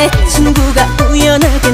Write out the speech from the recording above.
내 친구가 우연하게